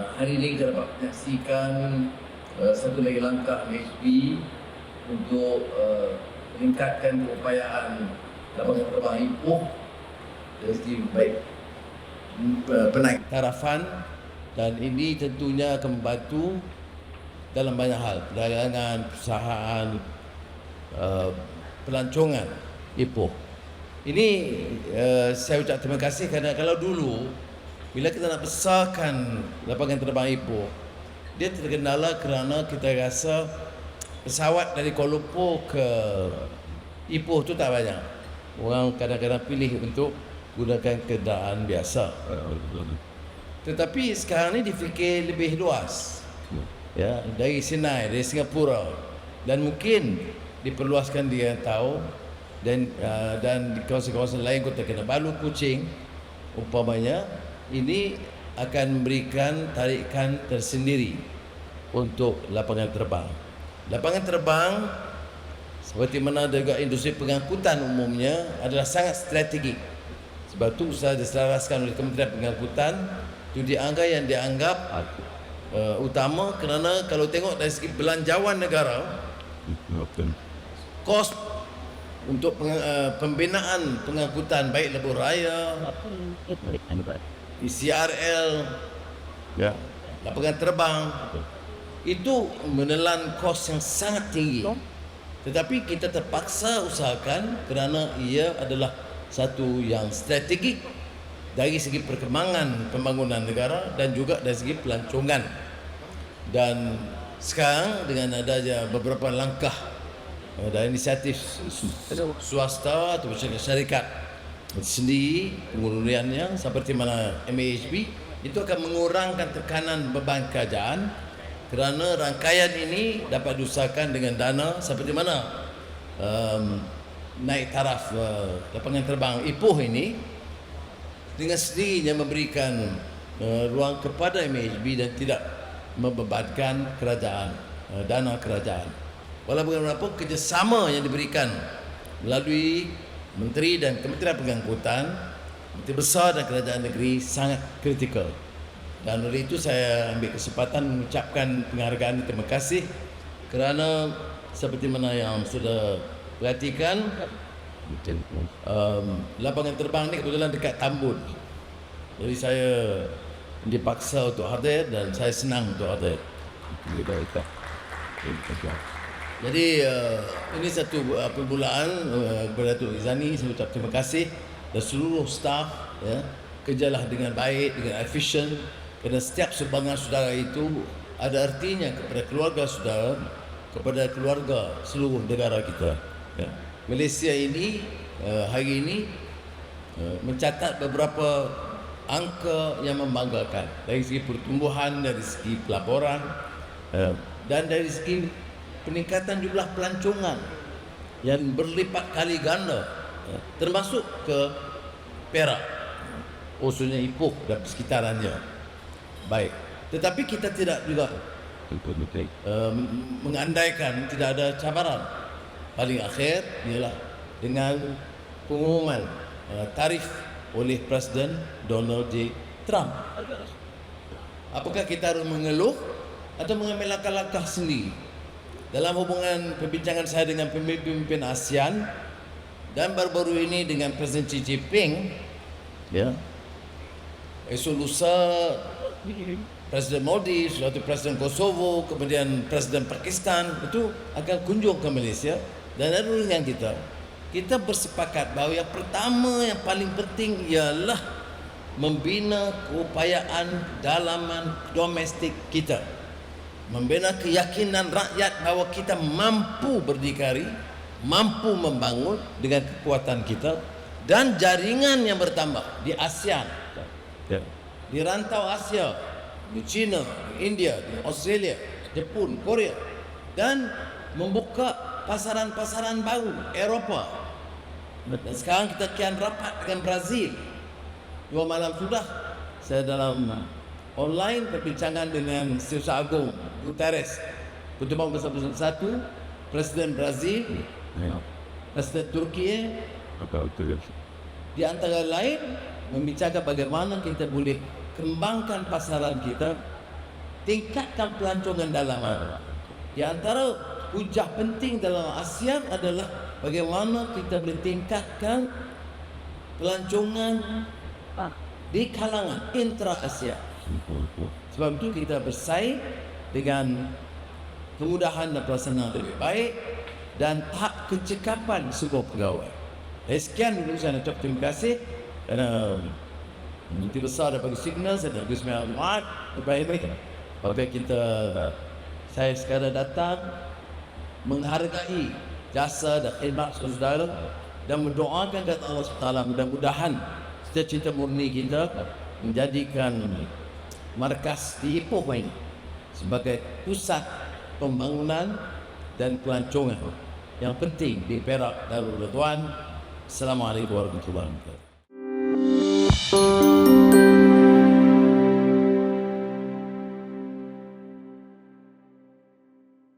uh, hari ini kita dapat menyaksikan uh, satu lagi langkah MHB untuk uh, meningkatkan keupayaan lapangan terbang Ipoh dari segi baik penaik tarafan dan ini tentunya akan membantu dalam banyak hal perdagangan, perusahaan, uh, pelancongan Ipoh. Ini uh, saya ucap terima kasih kerana kalau dulu bila kita nak besarkan lapangan terbang Ipoh dia terkendala kerana kita rasa pesawat dari Kuala Lumpur ke Ipoh tu tak banyak. Orang kadang-kadang pilih untuk gunakan kenderaan biasa. Tetapi sekarang ni difikir lebih luas. Ya, dari Sinai, dari Singapura dan mungkin diperluaskan dia tahu dan uh, dan di kawasan-kawasan lain Kota Kinabalu, Kuching umpamanya ini akan memberikan tarikan tersendiri untuk lapangan terbang. Lapangan terbang seperti mana juga industri pengangkutan umumnya adalah sangat strategik. Sebab itu usaha diselaraskan oleh Kementerian Pengangkutan itu dianggap yang dianggap uh, utama kerana kalau tengok dari segi belanjawan negara kos untuk peng, uh, pembinaan pengangkutan baik lebuh raya, CRL, Ya. lapangan terbang itu menelan kos yang sangat tinggi. Tetapi kita terpaksa usahakan kerana ia adalah satu yang strategik dari segi perkembangan pembangunan negara dan juga dari segi pelancongan. Dan sekarang dengan adanya beberapa langkah eh, dan inisiatif swasta atau syarikat sendiri penguruniannya seperti mana MAHB itu akan mengurangkan tekanan beban kerajaan kerana rangkaian ini dapat diusahakan dengan dana seperti mana um, naik taraf uh, lapangan terbang Ipoh ini dengan sendirinya memberikan uh, ruang kepada MHB dan tidak membebankan kerajaan uh, dana kerajaan. Walaupun bagaimanapun kerjasama yang diberikan melalui menteri dan kementerian pengangkutan menteri besar dan kerajaan negeri sangat kritikal dan oleh itu saya ambil kesempatan mengucapkan penghargaan dan terima kasih kerana seperti mana yang sudah perhatikan um, lapangan terbang ni kebetulan dekat Tambun. Jadi saya dipaksa untuk hadir dan saya senang untuk hadir. Jadi uh, ini satu uh, permulaan uh, kepada Datuk Izani. Saya ucap terima kasih dan seluruh staf ya. Kerjalah dengan baik dengan efisien. Kerana setiap sumbangan saudara itu ada artinya kepada keluarga saudara kepada keluarga seluruh negara kita ya. Malaysia ini uh, hari ini uh, mencatat beberapa angka yang membanggakan. Dari segi pertumbuhan dari segi pelaporan uh, dan dari segi peningkatan jumlah pelancongan yang berlipat kali ganda ya, termasuk ke Perak khususnya Ipoh dan sekitarannya. Baik tetapi kita tidak juga uh, mengandaikan tidak ada cabaran. Paling akhir ialah dengan pengumuman uh, tarif oleh Presiden Donald J. Trump. Apakah kita harus mengeluh atau mengambil langkah-langkah sendiri dalam hubungan perbincangan saya dengan pemimpin-pemimpin ASEAN dan baru-baru ini dengan Presiden Xi Jinping ya esok lusa Presiden Modi, suatu Presiden Kosovo, kemudian Presiden Pakistan itu akan kunjung ke Malaysia dan ada dengan kita. Kita bersepakat bahawa yang pertama yang paling penting ialah membina keupayaan dalaman domestik kita. Membina keyakinan rakyat bahawa kita mampu berdikari, mampu membangun dengan kekuatan kita dan jaringan yang bertambah di ASEAN. Ya. Di rantau Asia, di China, di India, di Australia, Jepun, Korea dan membuka pasaran-pasaran baru Eropah. Dan sekarang kita kian rapat dengan Brazil. Dua malam sudah saya dalam online perbincangan dengan Setiausaha Agung Guterres. Pertemuan ke-1 Presiden Brazil, Ya. Presiden Turki ya? di antara lain membicarakan bagaimana kita boleh kembangkan pasaran kita tingkatkan pelancongan dalam di antara hujah penting dalam ASEAN adalah bagaimana kita boleh tingkatkan pelancongan di kalangan intra Asia. Sebab itu kita bersaing dengan kemudahan dan pelaksanaan lebih baik dan tahap kecekapan sebuah pegawai. Eh, sekian dulu saya nak terima kasih kerana Menteri Besar dah bagi signal saya nak bagi semangat baik-baik. Apabila kita saya sekarang datang menghargai jasa dan khidmat saudara dan mendoakan kata Allah SWT mudah-mudahan cita-cita murni kita menjadikan markas di Ipoh ini sebagai pusat pembangunan dan pelancongan yang penting di Perak Darul Ridwan. Assalamualaikum warahmatullahi wabarakatuh.